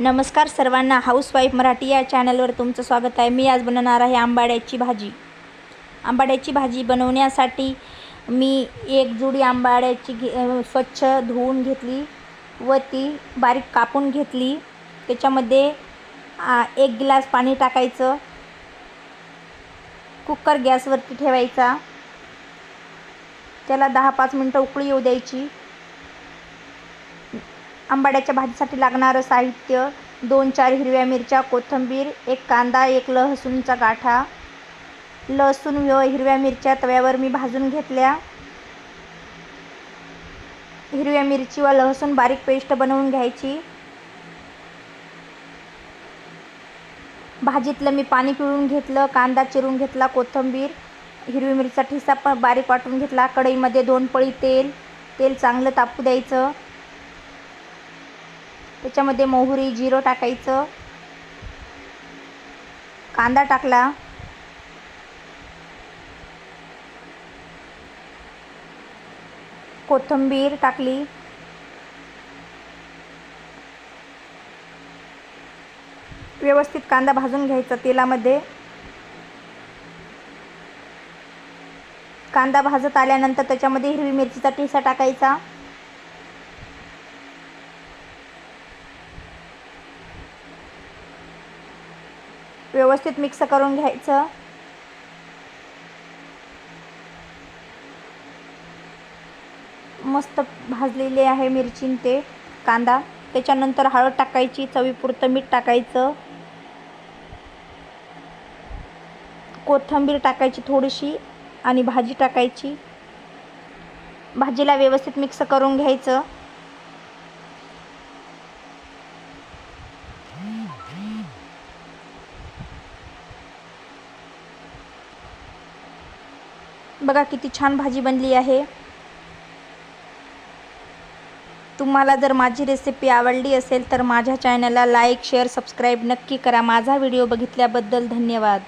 नमस्कार सर्वांना. हाऊसवाईफ मराठी या चॅनलवर तुमचं स्वागत आहे. मी आज बनवणार आहे आंबाड्याची भाजी. आंबाड्याची भाजी बनवण्यासाठी मी एक जुडी आंबाड्याची घे स्वच्छ धुवून घेतली व ती बारीक कापून घेतली. त्याच्यामध्ये एक गिलास पाणी टाकायचं. कुकर गॅसवरती ठेवायचा. त्याला दहा पाच मिनटं उकळी येऊ द्यायची. आंबाड्याच्या भाजीसाठी लागणारं साहित्य दोन चार हिरव्या मिरच्या कोथिंबीर एक कांदा एक लसूणचा गाठा. लसूण व हिरव्या मिरच्या तव्यावर मी भाजून घेतल्या. हिरव्या मिरची व लसूण बारीक पेस्ट बनवून घ्यायची. भाजीतलं मी पाणी पिळून घेतलं कांदा चिरून घेतला कोथिंबीर हिरवी मिरचा ठिसा पण बारीक वाटून घेतला कढईमध्ये दोन पळी तेल तेल चांगलं तापू द्यायचं. त्याच्यामध्ये मोहरी जिरं टाकायचं. कांदा टाकला. कोथिंबीर टाकली. व्यवस्थित कांदा भाजून घ्यायचा तेलामध्ये. कांदा भाजत आल्यानंतर त्याच्यामध्ये हिरवी मिरचीचा ठेसा टाकायचा. व्यवस्थित मिक्स करून घ्यायचं. मस्त भाजलेले आहे मिरची ते कांदा. त्याच्यानंतर हळद टाकायची चवीपुरतं मीठ टाकायचं. कोथिंबीर टाकायची थोडीशी आणि भाजी टाकायची. भाजीला व्यवस्थित मिक्स करून घ्यायचं. बघा किती छान भाजी बनली आहे. तुम्हाला जर माझी रेसिपी आवडली असेल तर माझ्या चॅनलला लाईक शेअर सबस्क्राईब नक्की करा. माझा व्हिडिओ बघितल्याबद्दल धन्यवाद.